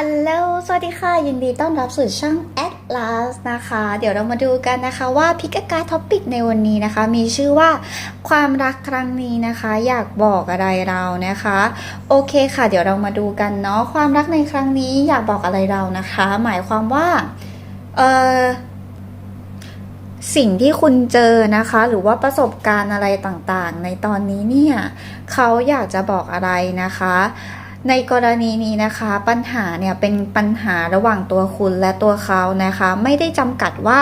อัลโลสวัสดีค่ะ ยินดีต้อนรับสู่ช่อง Atlas นะคะ เดี๋ยวเรามาดูกันนะคะว่าพิกกาท็อปิกในวันนี้นะคะ มีชื่อว่าความรักครั้งนี้นะคะ อยากบอกอะไรเรานะคะ โอเคค่ะ เดี๋ยวเรามาดูกันเนาะความรักในครั้งนี้อยากบอกอะไรเรานะคะ หมายความว่าเออสิ่งที่คุณเจอนะคะ หรือว่าประสบการณ์อะไรต่างๆ ในตอนนี้เนี่ยเขาอยากจะบอกอะไรนะคะ ในกรณีนี้นะคะปัญหาเนี่ยเป็นปัญหาระหว่างตัวคุณและตัวเขานะคะ ไม่ได้จำกัดว่า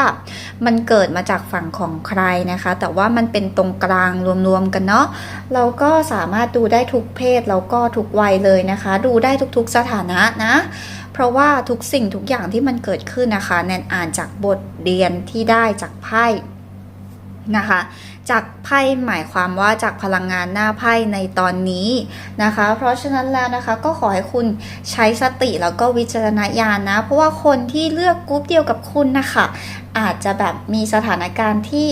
มันเกิดมาจากฝั่งของใครนะคะ แต่ว่ามันเป็นตรงกลางรวมๆกันเนาะเราก็สามารถดูได้ทุกเพศแล้วก็ทุกวัยเลยนะคะ ดูได้ทุกๆสถานะนะ เพราะว่าทุกสิ่งทุกอย่างที่มันเกิดขึ้นนะคะ แนนอ่านจากบทเรียนที่ได้จากไพ่ นะคะ จากไพ่หมายความว่าจากพลังงานหน้าไพ่ในตอนนี้นะคะ เพราะฉะนั้นแล้วนะคะก็ขอให้คุณใช้สติแล้วก็วิจารณญาณนะ เพราะว่าคนที่เลือกกรุ๊ปเดียวกับคุณนะคะอาจจะแบบมีสถานการณ์ที่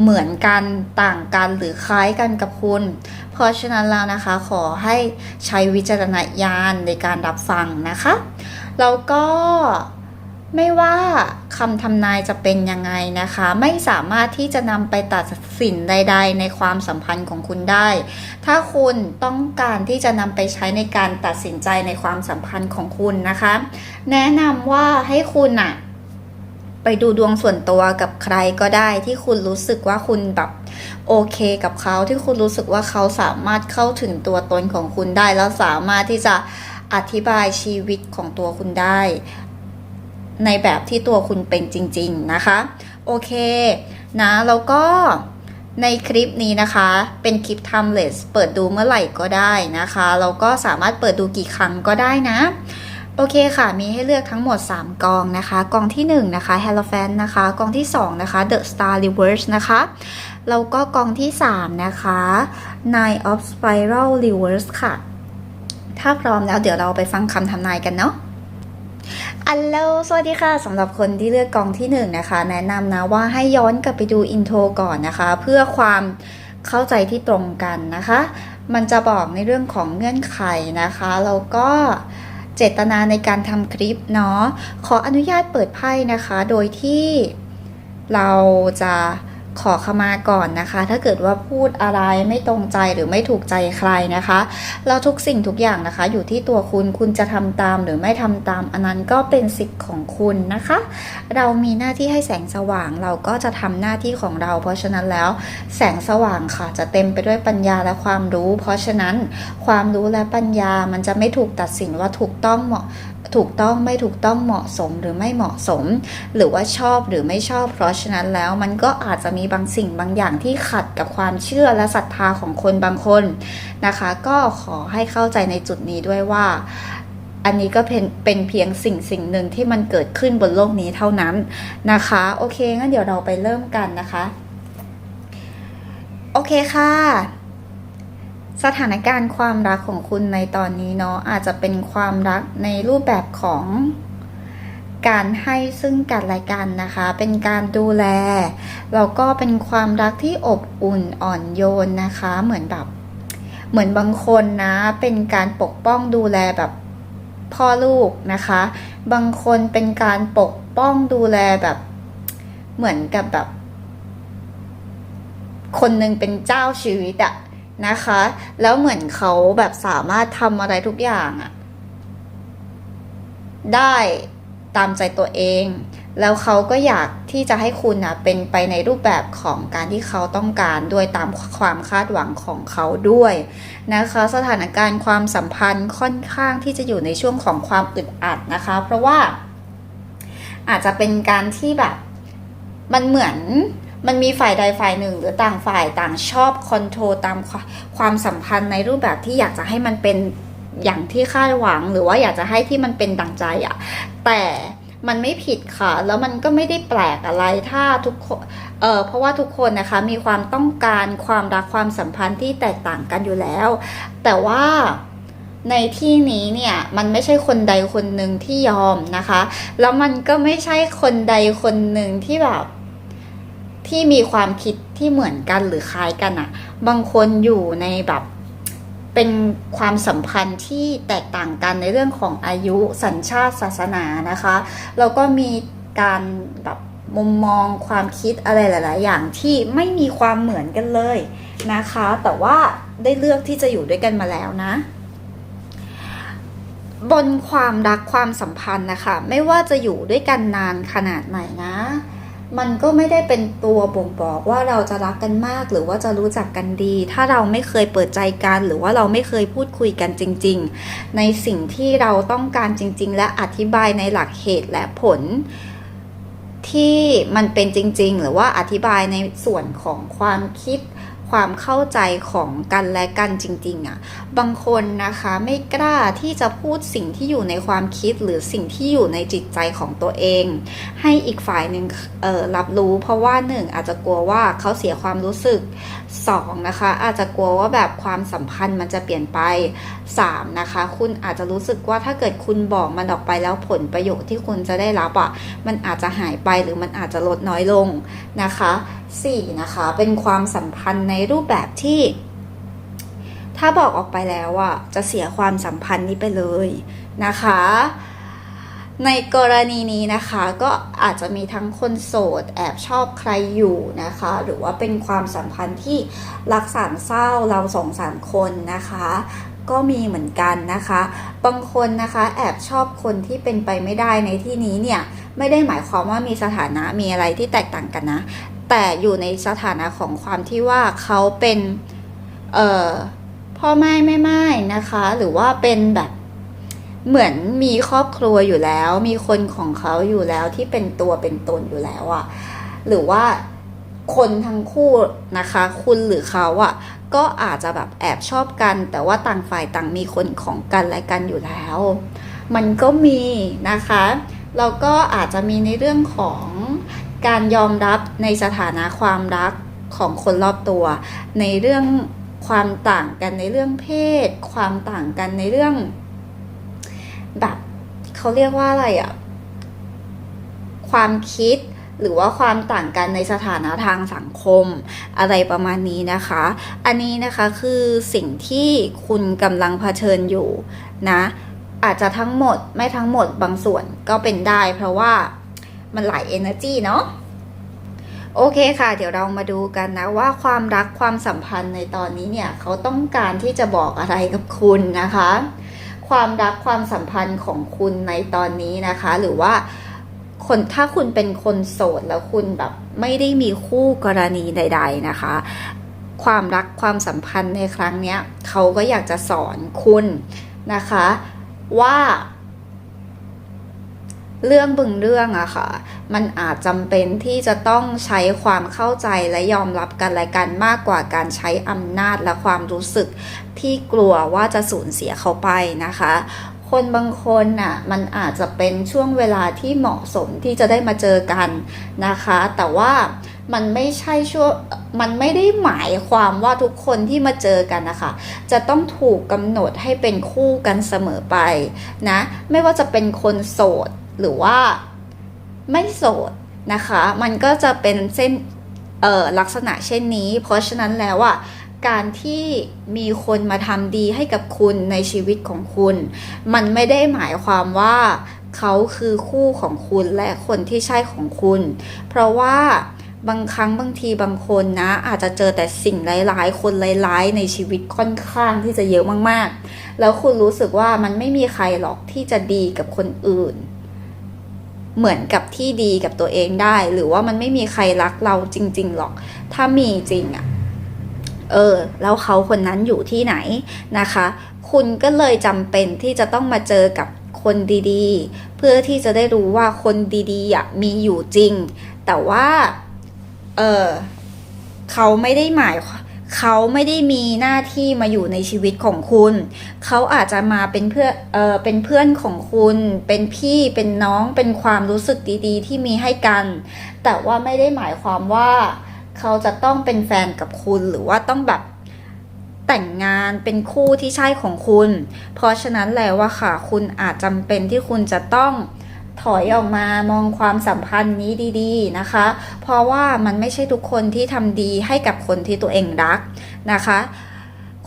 เหมือนกันต่างกันหรือคล้ายกันกับคุณ เพราะฉะนั้นแล้วนะคะขอให้ใช้วิจารณญาณในการรับฟังนะคะ แล้วก็ ไม่ว่าคำทำนายจะเป็นยังไงนะคะ ไม่สามารถที่จะนำไปตัดสินใด ๆ ในความสัมพันธ์ของคุณได้ ถ้าคุณต้องการที่จะนำไปใช้ในการตัดสินใจในความสัมพันธ์ของคุณนะคะ แนะนำว่าให้คุณอะไปดูดวงส่วนตัวกับใครก็ได้ที่คุณรู้สึกว่าคุณแบบโอเคกับเขาที่คุณรู้สึกว่าเขาสามารถเข้าถึงตัวตนของคุณได้ แล้วสามารถที่จะอธิบายชีวิตของตัวคุณได้ ในแบบที่ตัวคุณเป็นจริง ๆ นะคะ โอเคนะแล้วก็ในคลิปนี้นะคะ เป็นคลิป timeless เปิดดูเมื่อไหร่ก็ได้นะคะแล้วก็สามารถเปิดดูกี่ครั้งก็ได้นะ โอเคค่ะ มีให้เลือกทั้งหมด 3 กองนะคะ กองที่ 1 นะคะ h e l o p h a n นะคะ กองที่ 2 นะคะ The Star Reverse นะคะแล้วก็กองที่ 3 นะคะ Nine of Spiral Reverse ค่ะ ถ้าพร้อมแล้วเดี๋ยวเราไปฟังคำทำนายกันเนาะ อัลโลสวัสดีค่ะสำหรับคนที่เลือกกองที่1นงนะคะ แนะนำนะว่าให้ย้อนกลับไปดูอินโทรก่อนนะคะ เพื่อความเข้าใจที่ตรงกันนะคะ มันจะบอกในเรื่องของเงื่อนไขนะคะแล้วก็เจตนาในการทำคลิปเนาะขออนุญาตเปิดไพ่นะคะ โดยที่เราจะ ขอขมาก่อนนะคะ ถ้าเกิดว่าพูดอะไรไม่ตรงใจหรือไม่ถูกใจใครนะคะแล้วทุกสิ่งทุกอย่างนะคะ อยู่ที่ตัวคุณคุณจะทำตามหรือไม่ทำตามอันนั้นก็เป็นสิทธิ์ของคุณนะคะ เรามีหน้าที่ให้แสงสว่างเราก็จะทำหน้าที่ของเรา เพราะฉะนั้นแล้วแสงสว่างค่ะจะเต็มไปด้วยปัญญาและความรู้ เพราะฉะนั้นความรู้และปัญญามันจะไม่ถูกตัดสินว่าถูกต้องเหมาะ ถูกต้องไม่ถูกต้องเหมาะสมหรือไม่เหมาะสม หรือว่าชอบหรือไม่ชอบ เพราะฉะนั้นแล้วมันก็อาจจะมีบางสิ่งบางอย่างที่ขัดกับความเชื่อและศรัทธาของคนบางคนนะคะ ก็ขอให้เข้าใจในจุดนี้ด้วยว่า อันนี้ก็เป็นเป็นเพียงสิ่งสิ่งหนึ่งที่มันเกิดขึ้นบนโลกนี้เท่านั้นนะคะ โอเคงั้นเดี๋ยวเราไปเริ่มกันนะคะ โอเคค่ะ สถานการณ์ความรักของคุณในตอนนี้เนาะอาจจะเป็นความรักในรูปแบบของการให้ซึ่งกันและกันนะคะ เป็นการดูแล แล้วก็เป็นความรักที่อบอุ่นอ่อนโยนนะคะ เหมือนแบบ เหมือนบางคนนะ เป็นการปกป้องดูแลแบบพ่อลูกนะคะ บางคนเป็นการปกป้องดูแลแบบ เหมือนกับแบบ คนหนึ่งเป็นเจ้าชีวิตอะ นะคะ แล้วเหมือนเขาแบบสามารถทำอะไรทุกอย่างอะได้ตามใจตัวเอง แล้วเขาก็อยากที่จะให้คุณนะเป็นไปในรูปแบบของการที่เขาต้องการด้วยตามความคาดหวังของเขาด้วยนะคะ สถานการณ์ความสัมพันธ์ค่อนข้างที่จะอยู่ในช่วงของความอึดอัดนะคะ เพราะว่าอาจจะเป็นการที่แบบมันเหมือน มันมีฝ่ายใดฝ่ายหนึ่ง หรือต่างฝ่ายต่างชอบคอนโทรลตามควความสัมพันธ์ในรูปแบบที่อยากจะให้มันเป็นอย่างที่คาดหวัง หรือว่าอยากจะให้ที่มันเป็นดังใจอะแต่มันไม่ผิดค่ะ แล้วมันก็ไม่ได้แปลกอะไรถ้าทุกคนเออเพราะว่าทุกคนนะคะมีความต้องการความรักความสัมพันธ์ที่แตกต่างกันอยู่แล้ว แต่ว่าในที่นี้เนี่ยมันไม่ใช่คนใดคนหนึ่งที่ยอมนะคะ แล้วมันก็ไม่ใช่คนใดคนหนึ่งที่แบบ ที่มีความคิดที่เหมือนกันหรือคล้ายกันอะบางคนอยู่ในแบบเป็นความสัมพันธ์ที่แตกต่างกันในเรื่องของอายุสัญชาติศาสนานะคะแล้วก็มีการแบบมุมมองความคิดอะไรหลาย ๆ อย่างที่ไม่มีความเหมือนกันเลยนะคะ แต่ว่าได้เลือกที่จะอยู่ด้วยกันมาแล้วนะ บนความรักความสัมพันธ์นะคะ ไม่ว่าจะอยู่ด้วยกันนานขนาดไหนนะ มันก็ไม่ได้เป็นตัวบ่งบอกว่าเราจะรักกันมาก หรือว่าจะรู้จักกันดี ถ้าเราไม่เคยเปิดใจกัน หรือว่าเราไม่เคยพูดคุยกันจริง ๆ ในสิ่งที่เราต้องการจริง ๆ และอธิบายในหลักเหตุและผลที่มันเป็นจริง ๆ หรือว่าอธิบายในส่วนของความคิด ความเข้าใจของกันและกันจริงๆอะ่ะบางคนนะคะไม่กล้าที่จะพูดสิ่งที่อยู่ในความคิดหรือสิ่งที่อยู่ในจิตใจของตัวเอง ให้อีกฝ่ายหนึ่งรับรู้ เพราะว่าหนึ่งอาจจะกลัวว่าเขาเสียความรู้สึกสองนะคะอาจจะกลัวว่าแบบความสัมพันธ์มันจะเปลี่ยนไปสามนะคะคุณอาจจะรู้สึกว่าถ้าเกิดคุณบอกมันออกไปแล้วผลประโยชน์ที่คุณจะได้รับอะมันอาจจะหายไปหรือมันอาจจะลดน้อยลงนะคะ สี่นะคะ เป็นความสัมพันธ์ในรูปแบบที่ ถ้าบอกออกไปแล้วอะจะเสียความสัมพันธ์นี้ไปเลยนะคะ ในกรณีนี้นะคะก็อาจจะมีทั้งคนโสดแอบชอบใครอยู่นะคะ หรือว่าเป็นความสัมพันธ์ที่รักสามเศร้าเราสองสามคนนะคะก็มีเหมือนกันนะคะ บางคนนะคะแอบชอบคนที่เป็นไปไม่ได้ในที่นี้เนี่ย ไม่ได้หมายความว่ามีสถานะมีอะไรที่แตกต่างกันนะ แต่อยู่ในสถานะของความที่ว่าเขาเป็นเอ่อพ่อแม่แม่ไม้นะคะ หรือว่าเป็นแบบเหมือนมีครอบครัวอยู่แล้ว มีคนของเขาอยู่แล้วที่เป็นตัวเป็นตนอยู่แล้วอะหรือว่าคนทั้งคู่นะคะ คุณหรือเขาอะก็อาจจะแบบแอบชอบกัน แต่ว่าต่างฝ่ายต่างมีคนของกันและกันอยู่แล้ว มันก็มีนะคะแล้วก็อาจจะมีในเรื่องของ การยอมรับในสถานะความรักของคนรอบตัว ในเรื่องความต่างกันในเรื่องเพศ ความต่างกันในเรื่อง แบบเขาเรียกว่าอะไรอะความคิดหรือว่าความต่างกันในสถานะทางสังคมอะไรประมาณนี้นะคะ อันนี้นะคะคือสิ่งที่คุณกำลังเผชิญอยู่นะ อาจจะทั้งหมดไม่ทั้งหมดบางส่วนก็เป็นได้ เพราะว่า มันหลาย energy เนาะโอเคค่ะ เดี๋ยวเรามาดูกันนะว่าความรักความสัมพันธ์ในตอนนี้เนี่ยเขาต้องการที่จะบอกอะไรกับคุณนะคะ ความรักความสัมพันธ์ของคุณในตอนนี้นะคะ หรือว่าคนถ้าคุณเป็นคนโสดแล้วคุณแบบไม่ได้มีคู่กรณีใด ๆนะคะ ความรักความสัมพันธ์ในครั้งเนี้ยเขาก็อยากจะสอนคุณนะคะ ว่า เรื่องบึงเรื่องอะค่ะ มันอาจจำเป็นที่จะต้องใช้ความเข้าใจและยอมรับกันและกันมากกว่าการใช้อำนาจและความรู้สึกที่กลัวว่าจะสูญเสียเขาไปนะคะ คนบางคนน่ะมันอาจจะเป็นช่วงเวลาที่เหมาะสมที่จะได้มาเจอกันนะคะ แต่ว่ามันไม่ใช่ช่วงมันไม่ได้หมายความว่าทุกคนที่มาเจอกันนะคะจะต้องถูกกำหนดให้เป็นคู่กันเสมอไปนะ ไม่ว่าจะเป็นคนโสด หรือว่าไม่โสดนะคะ มันก็จะเป็นเส้นเอ่อลักษณะเช่นนี้ เพราะฉะนั้นแล้วอะการที่มีคนมาทำดีให้กับคุณในชีวิตของคุณ มันไม่ได้หมายความว่าเขาคือคู่ของคุณและคนที่ใช่ของคุณ เพราะว่าบางครั้งบางทีบางคนนะ อาจจะเจอแต่สิ่งร้ายๆ คนร้ายๆ ในชีวิตค่อนข้างที่จะเยอะมากๆ แล้วคุณรู้สึกว่ามันไม่มีใครหรอกที่จะดีกับคนอื่น เหมือนกับที่ดีกับตัวเองได้ หรือว่ามันไม่มีใครรักเราจริง ๆ หรอก ถ้ามีจริงอะเออ แล้วเขาคนนั้นอยู่ที่ไหนนะคะ คุณก็เลยจำเป็นที่จะต้องมาเจอกับคนดีๆ เพื่อที่จะได้รู้ว่าคนดีๆอะมีอยู่จริง แต่ว่า เออเขาไม่ได้หมาย เขาไม่ได้มีหน้าที่มาอยู่ในชีวิตของคุณ เขาอาจจะมาเป็นเพื่อเออเป็นเพื่อนของคุณ เป็นพี่เป็นน้องเป็นความรู้สึกดีๆ ที่มีให้กัน แต่ว่าไม่ได้หมายความว่า เขาจะต้องเป็นแฟนกับคุณหรือว่าต้องแบบแต่งงานเป็นคู่ที่ใช่ของคุณ เพราะฉะนั้นแล้วว่าค่ะ คุณอาจจำเป็นที่คุณจะต้อง ถอยออกมามองความสัมพันธ์นี้ดีๆนะคะ เพราะว่ามันไม่ใช่ทุกคนที่ทำดีให้กับคนที่ตัวเองรักนะคะ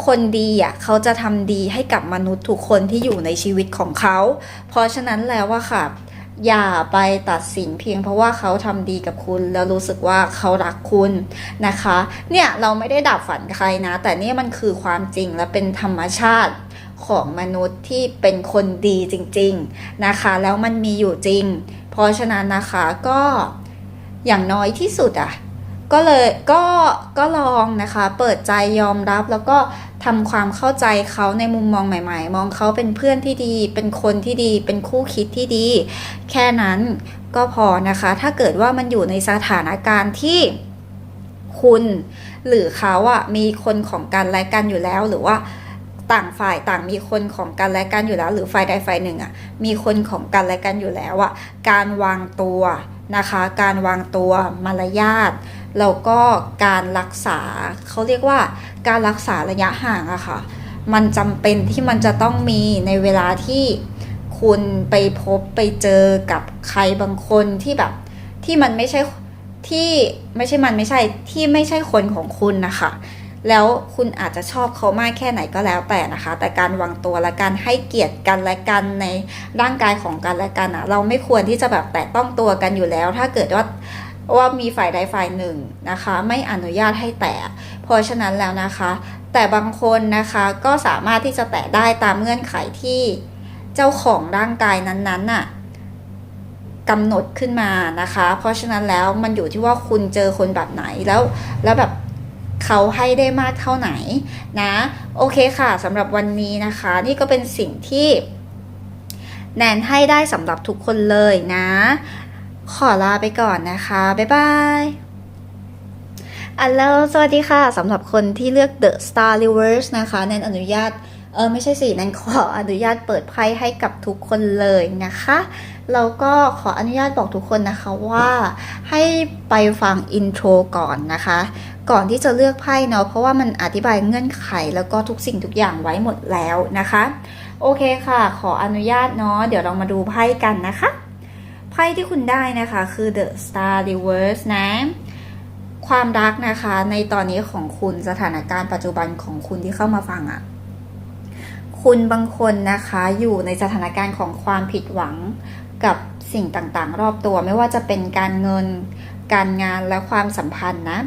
คนดีอะเขาจะทำดีให้กับมนุษย์ทุกคนที่อยู่ในชีวิตของเขา เพราะฉะนั้นแล้วว่าค่ะอย่าไปตัดสินเพียงเพราะว่าเขาทำดีกับคุณแล้วรู้สึกว่าเขารักคุณนะคะ เนี่ยเราไม่ได้ดับฝันใครนะ แต่นี่มันคือความจริงและเป็นธรรมชาติ ของมนุษย์ที่เป็นคนดีจริงๆนะคะ แล้วมันมีอยู่จริง เพราะฉะนั้นนะคะก็อย่างน้อยที่สุดอะก็เลยก็ก็ลองนะคะ เปิดใจยอมรับแล้วก็ทำความเข้าใจเขาในมุมมองใหม่ ๆ มองเขาเป็นเพื่อนที่ดี เป็นคนที่ดี เป็นคู่คิดที่ดี แค่นั้นก็พอนะคะ ถ้าเกิดว่ามันอยู่ในสถานการณ์ที่คุณ หรือเขาอะมีคนของกันและกันอยู่แล้วหรือว่า ต่างฝ่ายต่างมีคนของกันและกันอยู่แล้ว หรือฝ่ายใดฝ่ายหนึ่งอะมีคนของกันและกันอยู่แล้วอะการวางตัวนะคะ การวางตัวมารยาทแล้วก็การรักษาเขาเรียกว่าการรักษาระยะห่างอะค่ะมันจำเป็นที่มันจะต้องมีในเวลาที่คุณไปพบไปเจอกับใครบางคนที่แบบที่มันไม่ใช่ที่ไม่ใช่มันไม่ใช่ที่ไม่ใช่คนของคุณนะคะ แล้วคุณอาจจะชอบเขามากแค่ไหนก็แล้วแต่นะคะ แต่การวางตัวและการให้เกียรติกันและกันในร่างกายของกันและกันอะเราไม่ควรที่จะแบบแตะต้องตัวกันอยู่แล้ว ถ้าเกิดว่าว่ามีฝ่ายใดฝ่ายหนึ่งนะคะ ไม่อนุญาตให้แตะเพราะฉะนั้นแล้วนะคะ แต่บางคนนะคะก็สามารถที่จะแตะได้ตามเงื่อนไขที่เจ้าของร่างกายนั้นๆน่ะกำหนดขึ้นมานะคะ เพราะฉะนั้นแล้วมันอยู่ที่ว่าคุณเจอคนแบบไหนแล้วแล้วแบบ เขาให้ได้มากเท่าไหนนะ โอเคค่ะสำหรับวันนี้นะคะ นี่ก็เป็นสิ่งที่แนนให้ได้สำหรับทุกคนเลยนะ ขอลาไปก่อนนะคะ บ๊ายบายอัลโหลสวัสดีค่ะสำหรับคนที่เลือก The Star Reverse นะคะแนนอนุญาตเออไม่ใช่สิแนนขออนุญาตเปิดไพ่ให้กับทุกคนเลยนะคะแล้วก็ขออนุญาตบอกทุกคนนะคะว่าให้ไปฟังอินโทรก่อนนะคะ ก่อนที่จะเลือกไพ่เนาะเพราะว่ามันอธิบายเงื่อนไขแล้วก็ทุกสิ่งทุกอย่างไว้หมดแล้วนะคะ โอเคค่ะ ขออนุญาตเนาะเดี๋ยวเรามาดูไพ่กันนะคะไพ่ที่คุณได้นะคะคือ The Star Reverse นะความรักนะคะ ในตอนนี้ของคุณสถานการณ์ปัจจุบันของคุณที่เข้ามาฟังอะ่ะคุณบางคนนะคะอยู่ในสถานการณ์ของความผิดหวังกับสิ่งต่างๆ รอบตัว ไม่ว่าจะเป็นการเงินการงานและความสัมพันธ์นะ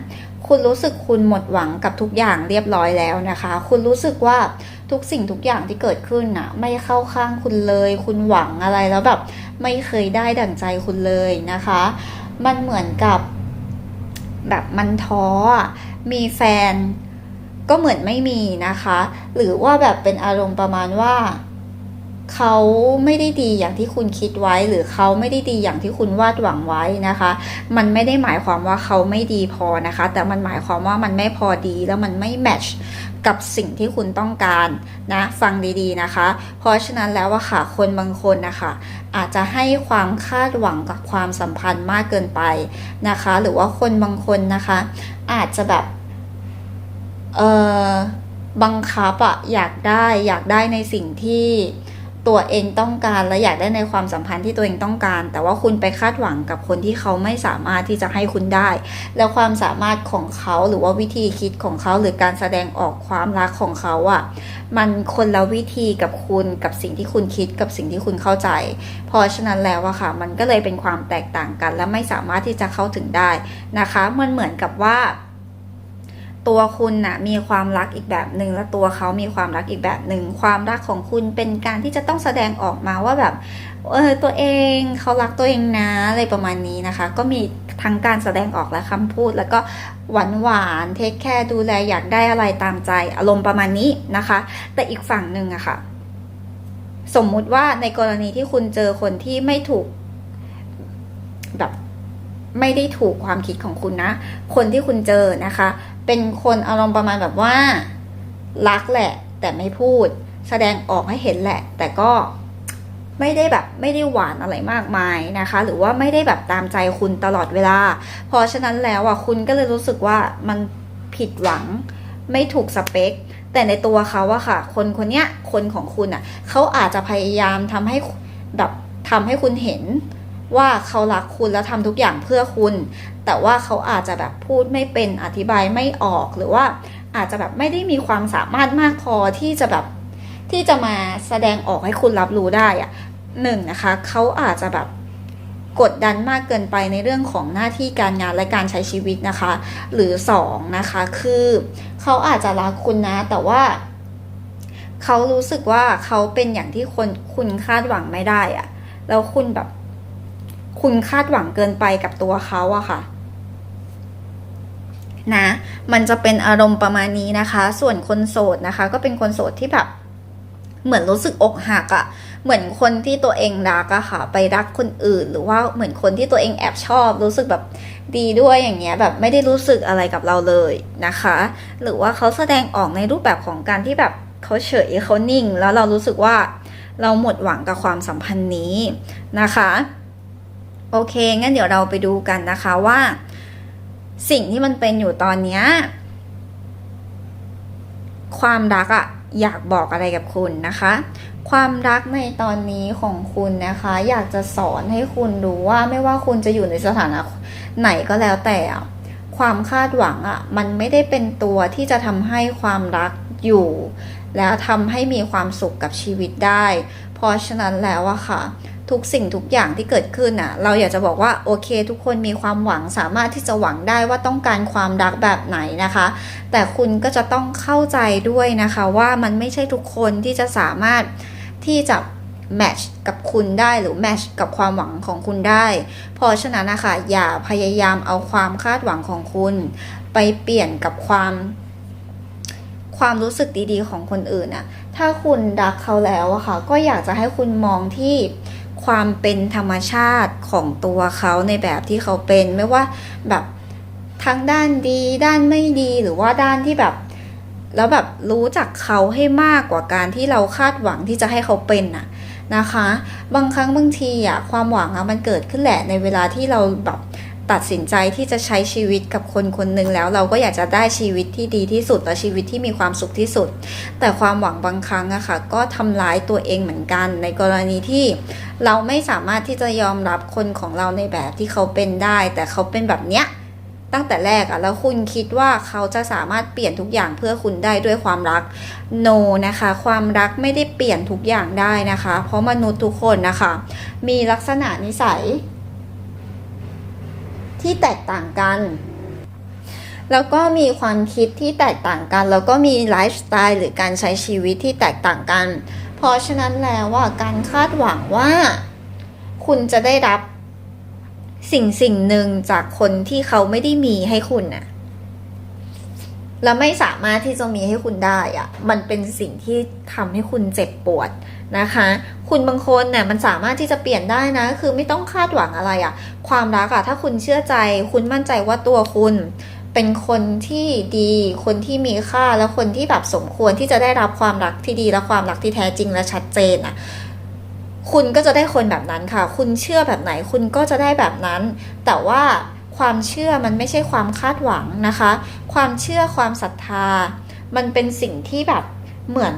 คุณรู้สึกคุณหมดหวังกับทุกอย่างเรียบร้อยแล้วนะคะ คุณรู้สึกว่าทุกสิ่งทุกอย่างที่เกิดขึ้นน่ะ ไม่เข้าข้างคุณเลย คุณหวังอะไรแล้วแบบ ไม่เคยได้ดั่งใจคุณเลยนะคะ มันเหมือนกับแบบมันท้อมีแฟนก็เหมือนไม่มีนะคะ หรือว่าแบบเป็นอารมณ์ประมาณว่า เขาไม่ได้ดีอย่างที่คุณคิดไว้ หรือเขาไม่ได้ดีอย่างที่คุณวาดหวังไว้นะคะ มันไม่ได้หมายความว่าเขาไม่ดีพอนะคะ แต่มันหมายความว่ามันไม่พอดีแล้วมันไม่แมทช์กับสิ่งที่คุณต้องการนะฟังดีๆนะคะ เพราะฉะนั้นแล้วว่าค่ะคนบางคนนะคะอาจจะให้ความคาดหวังกับความสัมพันธ์มากเกินไปนะคะ หรือว่าคนบางคนนะคะ อาจจะแบบเออบังคับอะอยากได้อยากได้ในสิ่งที่ ตัวเองต้องการและอยากได้ในความสัมพันธ์ที่ตัวเองต้องการ แต่ว่าคุณไปคาดหวังกับคนที่เขาไม่สามารถที่จะให้คุณได้ แล้วความสามารถของเขาหรือว่าวิธีคิดของเขาหรือการแสดงออกความรักของเขาอะ่ะมันคนละวิธีกับคุณกับสิ่งที่คุณคิดกับสิ่งที่คุณเข้าใจ เพราะฉะนั้นแล้วอะค่ะ มันก็เลยเป็นความแตกต่างกัน และไม่สามารถที่จะเข้าถึงได้นะคะ มันเหมือนกับว่า ตัวคุณน่ะมีความรักอีกแบบหนึ่งและตัวเขามีความรักอีกแบบหนึ่งความรักของคุณเป็นการที่จะต้องแสดงออกมาว่าแบบเออตัวเองเขารักตัวเองนะอะไรประมาณนี้นะคะ ก็มีทั้งการแสดงออกและคำพูด แล้วก็หวานหวานเทคแคร์ดูแลอยากได้อะไรตามใจ อารมณ์ประมาณนี้นะคะ แต่อีกฝั่งหนึ่งอะค่ะ สมมุติว่าในกรณีที่คุณเจอคนที่ไม่ถูกแบบไม่ได้ถูกความคิดของคุณนะ คนที่คุณเจอนะคะ เป็นคนอารมณ์ประมาณแบบว่า รักแหละ แต่ไม่พูด แสดงออกให้เห็นแหละ แต่ก็ไม่ได้แบบไม่ได้หวานอะไรมากมายนะคะ หรือว่าไม่ได้แบบตามใจคุณตลอดเวลา เพราะฉะนั้นแล้วอะคุณก็เลยรู้สึกว่ามันผิดหวังไม่ถูกสเปค แต่ในตัวเขาอะค่ะ คนคนเนี้ยคนของคุณอะเขาอาจจะพยายามทำให้แบบทำให้คุณเห็น ว่าเขารักคุณแล้วทำทุกอย่างเพื่อคุณ แต่ว่าเขาอาจจะแบบพูดไม่เป็นอธิบายไม่ออกหรือว่าอาจจะแบบไม่ได้มีความสามารถมากพอที่จะแบบที่จะมาแสดงออกให้คุณรับรู้ได้อะหนึ่งนะคะเขาอาจจะแบบกดดันมากเกินไปในเรื่องของหน้าที่การงานและการใช้ชีวิตนะคะ หรือสองนะคะคือเขาอาจจะรักคุณนะ แต่ว่าเขารู้สึกว่าเขาเป็นอย่างที่คนคุณคาดหวังไม่ได้อะแล้วคุณแบบ คุณคาดหวังเกินไปกับตัวเขาอะค่ะนะ มันจะเป็นอารมณ์ประมาณนี้นะคะ ส่วนคนโสดนะคะ ก็เป็นคนโสดที่แบบเหมือนรู้สึกอกหักอะเหมือนคนที่ตัวเองรักอะค่ะ ไปรักคนอื่น หรือว่าเหมือนคนที่ตัวเองแอบชอบ รู้สึกแบบดีด้วยอย่างเงี้ยแบบไม่ได้รู้สึกอะไรกับเราเลยนะคะ หรือว่าเขาแสดงออกในรูปแบบของการที่แบบเขาเฉยเขานิ่ง แล้วเรารู้สึกว่าเราหมดหวังกับความสัมพันธ์นี้นะคะ โอเค งั้นเดี๋ยวเราไปดูกันนะคะว่า สิ่งที่มันเป็นอยู่ตอนเนี้ยความรักอะอยากบอกอะไรกับคุณนะคะ ความรักในตอนนี้ของคุณนะคะ อยากจะสอนให้คุณรู้ว่าไม่ว่าคุณจะอยู่ในสถานะไหนก็แล้วแต่ ความคาดหวังอะมันไม่ได้เป็นตัวที่จะทำให้ความรักอยู่ แล้วทำให้มีความสุขกับชีวิตได้ เพราะฉะนั้นแล้วอะค่ะ ทุกสิ่งทุกอย่างที่เกิดขึ้นน่ะ เราอยากจะบอกว่าโอเค ทุกคนมีความหวังสามารถที่จะหวังได้ว่าต้องการความรักแบบไหนนะคะ แต่คุณก็จะต้องเข้าใจด้วยนะคะว่ามันไม่ใช่ทุกคนที่จะสามารถที่จะแมทช์กับคุณได้หรือแมทช์กับความหวังของคุณได้ เพราะฉะนั้นนะคะอย่าพยายามเอาความคาดหวังของคุณ ไปเปลี่ยนกับความความรู้สึกดีๆของคนอื่นน่ะถ้าคุณรักเขาแล้วอะค่ะ ก็อยากจะให้คุณมองที่ ความเป็นธรรมชาติของตัวเขาในแบบที่เขาเป็นไม่ว่าแบบทั้งด้านดีด้านไม่ดีหรือว่าด้านที่แบบ แล้วแบบรู้จักเขาให้มากกว่าการที่เราคาดหวังที่จะให้เขาเป็นน่ะนะคะ บางครั้งบางทีอะความหวังอะมันเกิดขึ้นแหละในเวลาที่เราแบบ ตัดสินใจที่จะใช้ชีวิตกับคนคนหนึ่งแล้ว เราก็อยากจะได้ชีวิตที่ดีที่สุดและชีวิตที่มีความสุขที่สุด แต่ความหวังบางครั้งอะค่ะก็ทำร้ายตัวเองเหมือนกัน ในกรณีที่เราไม่สามารถที่จะยอมรับคนของเราในแบบที่เขาเป็นได้ แต่เขาเป็นแบบเนี้ยตั้งแต่แรกอะแล้วคุณคิดว่าเขาจะสามารถเปลี่ยนทุกอย่างเพื่อคุณได้ด้วยความรัก no นะคะ ความรักไม่ได้เปลี่ยนทุกอย่างได้นะคะ เพราะมนุษย์ทุกคนนะคะ มีลักษณะนิสัย ที่แตกต่างกัน แล้วก็มีความคิดที่แตกต่างกัน แล้วก็มีไลฟ์สไตล์หรือการใช้ชีวิตที่แตกต่างกัน เพราะฉะนั้นแล้วว่าการคาดหวังว่า คุณจะได้รับสิ่งสิ่งหนึ่งจากคนที่เขาไม่ได้มีให้คุณน่ะแล้วไม่สามารถที่จะมีให้คุณได้อะมันเป็นสิ่งที่ทำให้คุณเจ็บปวด นะคะ คุณบางคนเนี่ยมันสามารถที่จะเปลี่ยนได้นะ คือไม่ต้องคาดหวังอะไรอะความรักอะถ้าคุณเชื่อใจ คุณมั่นใจว่าตัวคุณเป็นคนที่ดี คนที่มีค่า แล้วคนที่แบบสมควรที่จะได้รับความรักที่ดีและความรักที่แท้จริงและชัดเจนอะคุณก็จะได้คนแบบนั้นค่ะ คุณเชื่อแบบไหน คุณก็จะได้แบบนั้น แต่ว่าความเชื่อมันไม่ใช่ความคาดหวังนะคะ ความเชื่อความศรัทธา มันเป็นสิ่งที่แบบเหมือน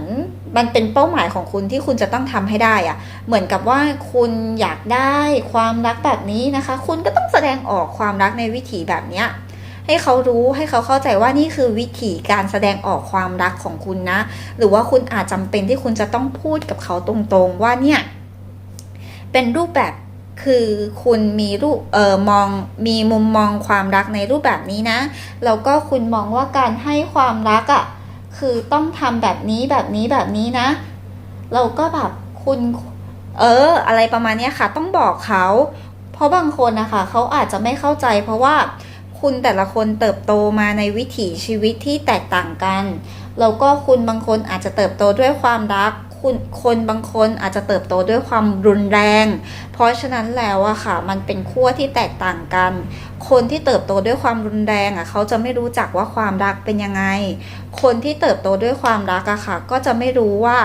มันเป็นเป้าหมายของคุณที่คุณจะต้องทำให้ได้อะเหมือนกับว่าคุณอยากได้ความรักแบบนี้นะคะ คุณก็ต้องแสดงออกความรักในวิถีแบบเนี้ยให้เขารู้ให้เขาเข้าใจว่านี่คือวิธีการแสดงออกความรักของคุณนะ หรือว่าคุณอาจจำเป็นที่คุณจะต้องพูดกับเขาตรงๆว่าเนี่ย เป็นรูปแบบคือคุณมีรูปเอ่อมองมีมุมมองความรักในรูปแบบนี้นะ แล้วก็คุณมองว่าการให้ความรักอะ่ะ คือต้องทำแบบนี้แบบนี้แบบนี้นะ เราก็แบบคุณเออ อะไรประมาณนี้ค่ะ ต้องบอกเขา เพราะบางคนนะคะเขาอาจจะไม่เข้าใจ เพราะว่าคุณแต่ละคนเติบโตมาในวิถีชีวิตที่แตกต่างกันแล้วก็คุณบางคนอาจจะเติบโตด้วยความรัก คุณคนบางคนอาจจะเติบโตด้วยความรุนแรง เพราะฉะนั้นแล้วอะค่ะ มันเป็นขั้วที่แตกต่างกัน คนที่เติบโตด้วยความรุนแรงอะเขาจะไม่รู้จักว่าความรักเป็นยังไง คนที่เติบโตด้วยความรักอะค่ะ ก็จะไม่รู้ว่า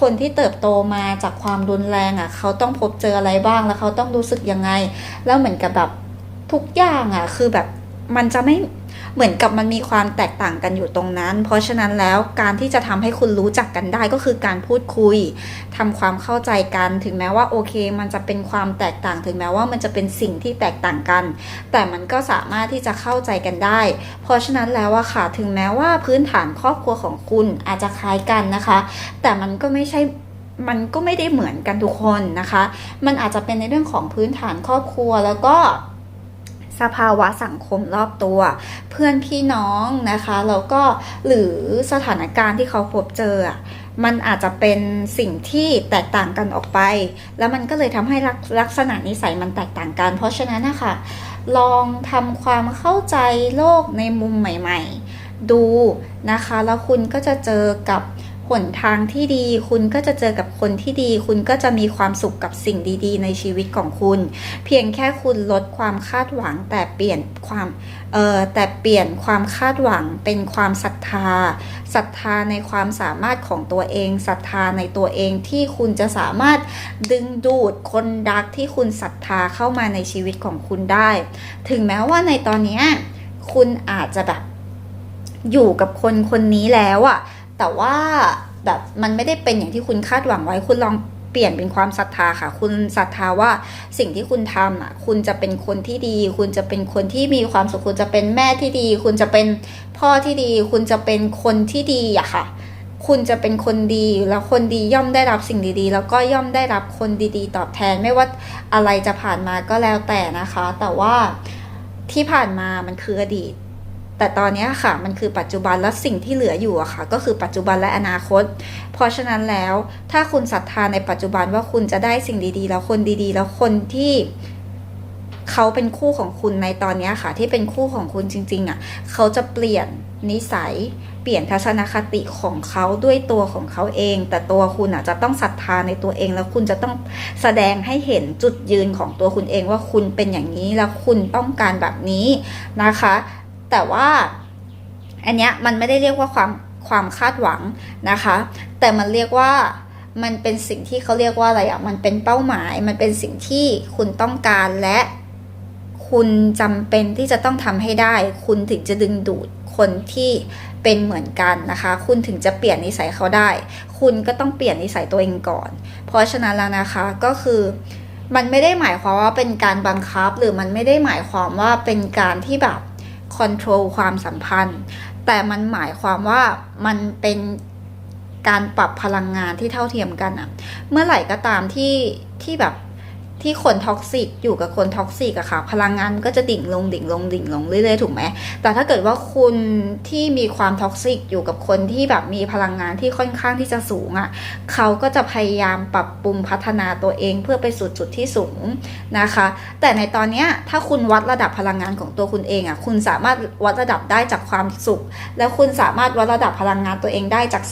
คนที่เติบโตมาจากความรุนแรงอะเขาต้องพบเจออะไรบ้างแล้วเขาต้องรู้สึกยังไง แล้วเหมือนกับแบบทุกอย่างอะคือแบบมันจะไม่ เหมือนกับมันมีความแตกต่างกันอยู่ตรงนั้น เพราะฉะนั้นแล้วการที่จะทำให้คุณรู้จักกันได้ก็คือการพูดคุยทำความเข้าใจกันถึงแม้ว่าโอเค มันจะเป็นความแตกต่างถึงแม้ว่ามันจะเป็นสิ่งที่แตกต่างกัน แต่มันก็สามารถที่จะเข้าใจกันได้ เพราะฉะนั้นแล้วอะค่ะถึงแม้ว่าพื้นฐานครอบครัวของคุณอาจจะคล้ายกันนะคะ แต่มันก็ไม่ใช่มันก็ไม่ได้เหมือนกันทุกคนนะคะ มันอาจจะเป็นในเรื่องของพื้นฐานครอบครัวแล้วก็ สภาวะสังคมรอบตัว เพื่อนพี่น้องนะคะแล้วก็หรือสถานการณ์ที่เขาพบเจอ มันอาจจะเป็นสิ่งที่แตกต่างกันออกไป แล้วมันก็เลยทำให้ลักลักษณะนิสัยมันแตกต่างกัน เพราะฉะนั้นนะคะลองทำความเข้าใจโลกในมุมใหม่ ๆ ดูนะคะ แล้วคุณก็จะเจอกับ หนทางที่ดี คุณก็จะเจอกับคนที่ดี คุณก็จะมีความสุขกับสิ่งดี ๆ ในชีวิตของคุณ เพียงแค่คุณลดความคาดหวังแต่เปลี่ยนความเอ่อแต่เปลี่ยนความคาดหวังเป็นความศรัทธาศรัทธาในความสามารถของตัวเองศรัทธาในตัวเองที่คุณจะสามารถดึงดูดคนรักที่คุณศรัทธาเข้ามาในชีวิตของคุณได้ ถึงแม้ว่าในตอนนี้คุณอาจจะแบบอยู่กับคนคนนี้แล้วอะ แต่ว่าแบบมันไม่ได้เป็นอย่างที่คุณคาดหวังไว้ คุณลองเปลี่ยนเป็นความศรัทธาค่ะ คุณศรัทธาว่าสิ่งที่คุณทำอะ คุณจะเป็นคนที่ดี คุณจะเป็นคนที่มีความสุข คุณจะเป็นแม่ที่ดี คุณจะเป็นพ่อที่ดี คุณจะเป็นคนที่ดีอะค่ะ คุณจะเป็นคนดี แล้วคนดีย่อมได้รับสิ่งดีๆ แล้วก็ย่อมได้รับคนดีๆ ตอบแทน ไม่ว่าอะไรจะผ่านมาก็แล้วแต่นะคะ แต่ว่าที่ผ่านมามันคืออดีต แต่ตอนนี้ค่ะมันคือปัจจุบันและสิ่งที่เหลืออยู่อะค่ะ ก็คือปัจจุบันและอนาคต เพราะฉะนั้นแล้วถ้าคุณศรัทธาในปัจจุบันว่าคุณจะได้สิ่งดีๆ แล้วคนดีๆ แล้วคนที่เขาเป็นคู่ของคุณในตอนนี้ค่ะ ที่เป็นคู่ของคุณจริง ๆอะเขาจะเปลี่ยนนิสัย เปลี่ยนทัศนคติของเขาด้วยตัวของเขาเอง แต่ตัวคุณอะจะต้องศรัทธาในตัวเอง แล้วคุณจะต้องแสดงให้เห็นจุดยืนของตัวคุณเองว่าคุณเป็นอย่างนี้แล้วคุณต้องการแบบนี้นะคะ แต่ว่าอันเนี้ยมันไม่ได้เรียกว่าความความคาดหวังนะคะ แต่มันเรียกว่ามันเป็นสิ่งที่เขาเรียกว่าอะไรอะ่ะมันเป็นเป้าหมาย มันเป็นสิ่งที่คุณต้องการและคุณจำเป็นที่จะต้องทำให้ได้ คุณถึงจะดึงดูดคนที่เป็นเหมือนกันนะคะ คุณถึงจะเปลี่ยนนิสัยเขาได้ คุณก็ต้องเปลี่ยนนิสัยตัวเองก่อน เพราะฉะนั้นแล้วนะคะก็คือมันไม่ได้หมายความว่าเป็นการบังคับ หรือมันไม่ได้หมายความว่าเป็นการที่แบบ คอนโทรลความสัมพันธ์ แต่มันหมายความว่ามันเป็นการปรับพลังงานที่เท่าเทียมกันอะเมื่อไหร่ก็ตามที่ที่แบบ ที่คนท็อกซิกอยู่กับคนท็อกซิกอะค่ะ พลังงานก็จะดิ่งลงดิ่งลงดิ่งลงเรื่อยๆถูกไหมแต่ถ้าเกิดว่าคุณที่มีความท็อกซิกอยู่กับคนที่แบบมีพลังงานที่ค่อนข้างที่จะสูงอะเขาก็จะพยายามปรับปรุงพัฒนาตัวเองเพื่อไปสู่จุดที่สูงนะคะ แต่ในตอนเนี้ยถ้าคุณวัดระดับพลังงานของตัวคุณเองอะคุณสามารถวัดระดับได้จากความสุข แล้วคุณสามารถวัดระดับพลังงานตัวเองได้จาก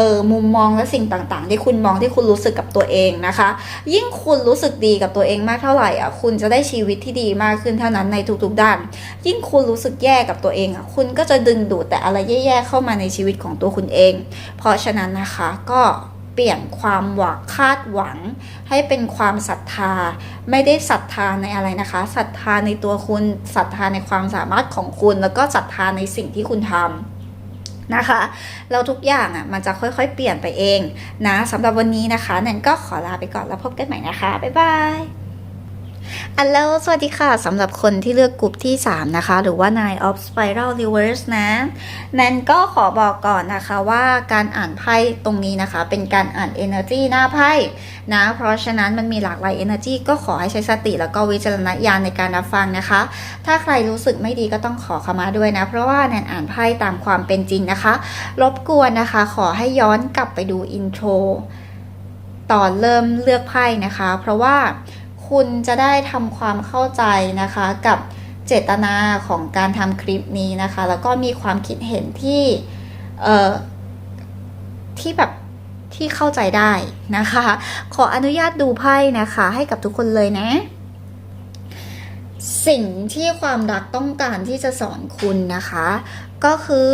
เออมุมมองและสิ่งต่างๆ ที่คุณมองที่คุณรู้สึกกับตัวเองนะคะ ยิ่งคุณรู้สึกดีกับตัวเองมากเท่าไหร่อะคุณจะได้ชีวิตที่ดีมากขึ้นเท่านั้นในทุกๆด้าน ยิ่งคุณรู้สึกแย่กับตัวเองอะคุณก็จะดึงดูดแต่อะไรแย่ๆเข้ามาในชีวิตของตัวคุณเอง เพราะฉะนั้นนะคะก็เปลี่ยนความหวังคาดหวัง ให้เป็นความศรัทธา ไม่ได้ศรัทธาในอะไรนะคะศรัทธาในตัวคุณศรัทธาในความสามารถของคุณ แล้วก็ศรัทธาในสิ่งที่คุณทำ นะคะเราทุกอย่างอะมันจะค่อยๆ เปลี่ยนไปเองนะสำหรับวันนี้นะคะแนนก็ขอลาไปก่อนแล้วพบกันใหม่นะคะ บ๊ายบาย อัลโหลสวัสดีค่ะสำหรับคนที่เลือกกลุ่มที่ 3 นะคะ หรือว่า Nine of Spiral Reverse นะแนนก็ขอบอกก่อนนะคะว่าการอ่านไพ่ตรงนี้นะคะ เป็นการอ่าน Energy หน้าไพ่นะ เพราะฉะนั้นมันมีหลากหลาย Energy ก็ขอให้ใช้สติแล้วก็วิจารณญาณในการรับฟังนะคะ ถ้าใครรู้สึกไม่ดีก็ต้องขอขมาด้วยนะ เพราะว่าแนนอ่านไพ่ตามความเป็นจริงนะคะ รบกวนนะคะ ขอให้ย้อนกลับไปดูอินโทรตอนเริ่มเลือกไพ่นะคะ เพราะว่า คุณจะได้ทำความเข้าใจนะคะกับเจตนาของการทำคลิปนี้นะคะ แล้วก็มีความคิดเห็นที่เอ่อที่แบบที่เข้าใจได้นะคะ ขออนุญาตดูไพ่นะคะ ให้กับทุกคนเลยนะ สิ่งที่ความรักต้องการที่จะสอนคุณนะคะ ก็คือ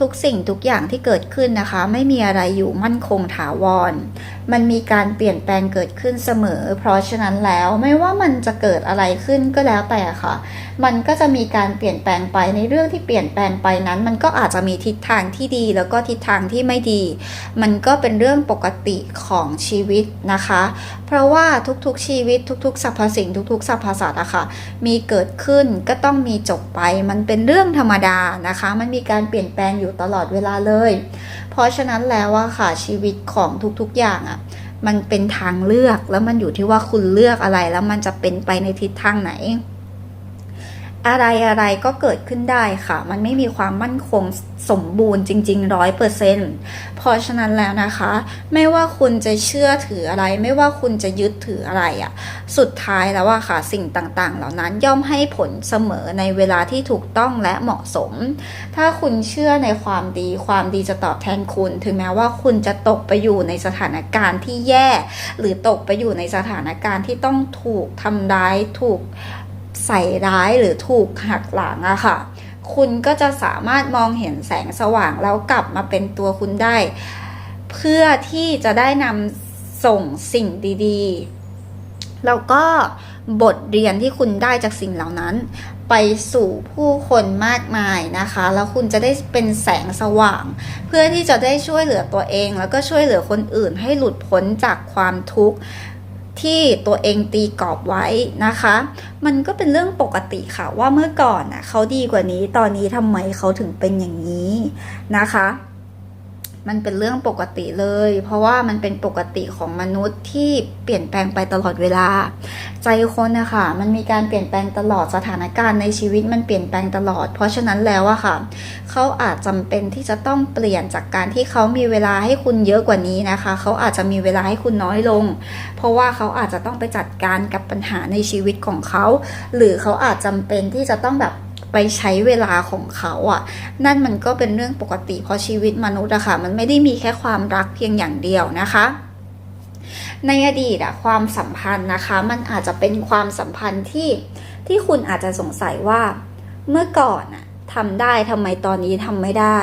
ทุกสิ่งทุกอย่างที่เกิดขึ้นนะคะ ไม่มีอะไรอยู่มั่นคงถาวร มันมีการเปลี่ยนแปลงเกิดขึ้นเสมอ เพราะฉะนั้นแล้วไม่ว่ามันจะเกิดอะไรขึ้นก็แล้วแต่ค่ะ มันก็จะมีการเปลี่ยนแปลงไปในเรื่องที่เปลี่ยนแปลงไปนั้น มันก็อาจจะมีทิศทางที่ดี แล้วก็ทิศทางที่ไม่ดี มันก็เป็นเรื่องปกติของชีวิตนะคะ เพราะว่าทุกๆชีวิตทุก ๆสรรพสิ่งทุกๆสรรพสัตว์อะค่ะมีเกิดขึ้นก็ต้องมีจบไป มันเป็นเรื่องธรรมดานะคะ มันมีการเปลี่ยนแปลงอยู่ตลอดเวลาเลย เพราะฉะนั้นแล้วอะค่ะชีวิตของทุกๆอย่างอะมันเป็นทางเลือกแล้วมันอยู่ที่ว่าคุณเลือกอะไรแล้วมันจะเป็นไปในทิศทางไหน อะไรอะไรก็เกิดขึ้นได้ค่ะ มันไม่มีความมั่นคงสมบูรณ์จริงๆร้อยเปอร์เซ็นต์เพราะฉะนั้นแล้วนะคะ ไม่ว่าคุณจะเชื่อถืออะไร ไม่ว่าคุณจะยึดถืออะไรอะ่ะ สุดท้ายแล้วอะค่ะ สิ่งต่างๆ เหล่านั้นย่อมให้ผลเสมอในเวลาที่ถูกต้องและเหมาะสม ถ้าคุณเชื่อในความดี ความดีจะตอบแทนคุณ ถึงแม้ว่าคุณจะตกไปอยู่ในสถานการณ์ที่แย่ หรือตกไปอยู่ในสถานการณ์ที่ต้องถูกทำร้าย ถูก ใส่ร้ายหรือถูกหักหลังอะค่ะ คุณก็จะสามารถมองเห็นแสงสว่างแล้วกลับมาเป็นตัวคุณได้ เพื่อที่จะได้นำส่งสิ่งดีๆ แล้วก็บทเรียนที่คุณได้จากสิ่งเหล่านั้น ไปสู่ผู้คนมากมายนะคะ แล้วคุณจะได้เป็นแสงสว่าง เพื่อที่จะได้ช่วยเหลือตัวเอง แล้วก็ช่วยเหลือคนอื่นให้หลุดพ้นจากความทุกข์ ที่ตัวเองตีกรอบไว้นะคะ มันก็เป็นเรื่องปกติค่ะว่าเมื่อก่อนน่ะเขาดีกว่านี้ตอนนี้ทำไมเขาถึงเป็นอย่างนี้นะคะ มันเป็นเรื่องปกติเลย เพราะว่ามันเป็นปกติของมนุษย์ที่เปลี่ยนแปลงไปตลอดเวลา ใจคนนะคะมันมีการเปลี่ยนแปลงตลอดสถานการณ์ในชีวิตมันเปลี่ยนแปลงตลอด เพราะฉะนั้นแล้วอะค่ะเขาอาจจำเป็นที่จะต้องเปลี่ยนจากการที่เขามีเวลาให้คุณเยอะกว่านี้นะคะเขาอาจจะมีเวลาให้คุณน้อยลง เพราะว่าเขาอาจจะต้องไปจัดการกับปัญหาในชีวิตของเขา หรือเขาอาจจำเป็นที่จะต้องแบบ ไปใช้เวลาของเขาอะ่ะ นั่นมันก็เป็นเรื่องปกติเพราะชีวิตมนุษย์อะค่ะ มันไม่ได้มีแค่ความรักเพียงอย่างเดียวนะคะในอดีตอะความสัมพันธ์นะคะ มันอาจจะเป็นความสัมพันธ์ที่ที่คุณอาจจะสงสัยว่า เมื่อก่อนอะทำได้ทำไมตอนนี้ทำไม่ได้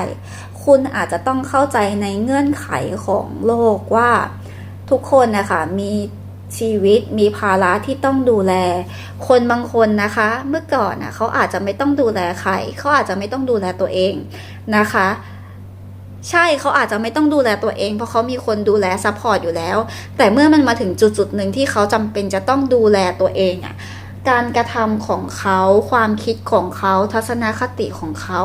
คุณอาจจะต้องเข้าใจในเงื่อนไขของโลกว่า ทุกคนนะคะมี ชีวิตมีภาระที่ต้องดูแล คนบางคนนะคะ เมื่อก่อนนะเขาอาจจะไม่ต้องดูแลใครเขาอาจจะไม่ต้องดูแลตัวเองนะคะ ใช่เขาอาจจะไม่ต้องดูแลตัวเอง เพราะเขามีคนดูแลซัพพอร์ตอยู่แล้ว แต่เมื่อมันมาถึงจุดจุดหนึ่งที่เขาจำเป็นจะต้องดูแลตัวเองอะการกระทำของเขาความคิดของเขาทัศนคติของเขา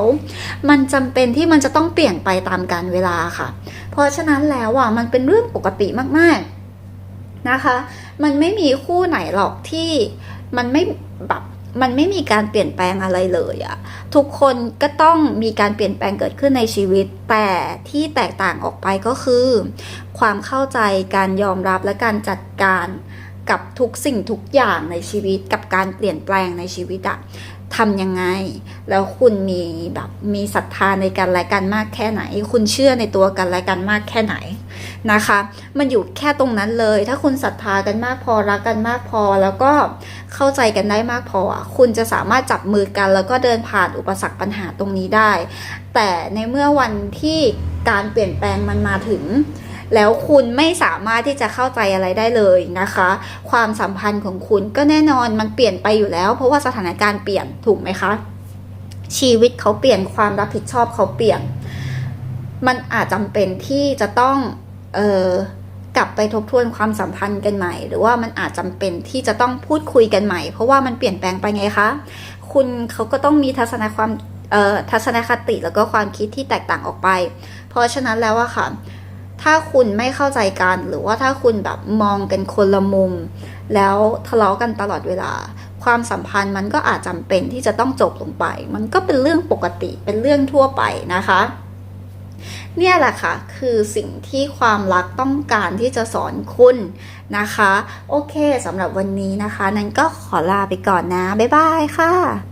มันจำเป็นที่มันจะต้องเปลี่ยนไปตามกาลเวลาค่ะ เพราะฉะนั้นแล้วอะมันเป็นเรื่องปกติมากๆ นะคะ มันไม่มีคู่ไหนหรอกที่มันไม่แบบมันไม่มีการเปลี่ยนแปลงอะไรเลยอะทุกคนก็ต้องมีการเปลี่ยนแปลงเกิดขึ้นในชีวิต แต่ที่แตกต่างออกไปก็คือ ความเข้าใจการยอมรับและการจัดการกับทุกสิ่งทุกอย่างในชีวิตกับการเปลี่ยนแปลงในชีวิตอะทำยังไง แล้วคุณมีแบบมีศรัทธาในกันและกันมากแค่ไหน คุณเชื่อในตัวกันและกันมากแค่ไหน นะคะ มันอยู่แค่ตรงนั้นเลย ถ้าคุณศรัทธากันมากพอรักกันมากพอ แล้วก็เข้าใจกันได้มากพอ คุณจะสามารถจับมือกัน แล้วก็เดินผ่านอุปสรรคปัญหาตรงนี้ได้ แต่ในเมื่อวันที่การเปลี่ยนแปลงมันมาถึงแล้วคุณไม่สามารถที่จะเข้าใจอะไรได้เลยนะคะ ความสัมพันธ์ของคุณก็แน่นอนมันเปลี่ยนไปอยู่แล้ว เพราะว่าสถานการณ์เปลี่ยนถูกไหมคะ ชีวิตเขาเปลี่ยนความรับผิดชอบเขาเปลี่ยน มันอาจจำเป็นที่จะต้อง เออกลับไปทบทวนความสัมพันธ์กันใหม่ หรือว่ามันอาจจำเป็นที่จะต้องพูดคุยกันใหม่ เพราะว่ามันเปลี่ยนแปลงไปไงคะ คุณเขาก็ต้องมีทัศนความเอ่อทัศนคติแล้วก็ความคิดที่แตกต่างออกไป เพราะฉะนั้นแล้วอะค่ะ ถ้าคุณไม่เข้าใจกันหรือว่าถ้าคุณแบบมองกันคนละมุม แล้วทะเลาะกันตลอดเวลา ความสัมพันธ์มันก็อาจจำเป็นที่จะต้องจบลงไป มันก็เป็นเรื่องปกติเป็นเรื่องทั่วไปนะคะ เนี่ยแหละค่ะ คือสิ่งที่ความรักต้องการที่จะสอนคุณนะคะ โอเคสำหรับวันนี้นะคะ นั้นก็ขอลาไปก่อนนะ บ๊ายบายค่ะ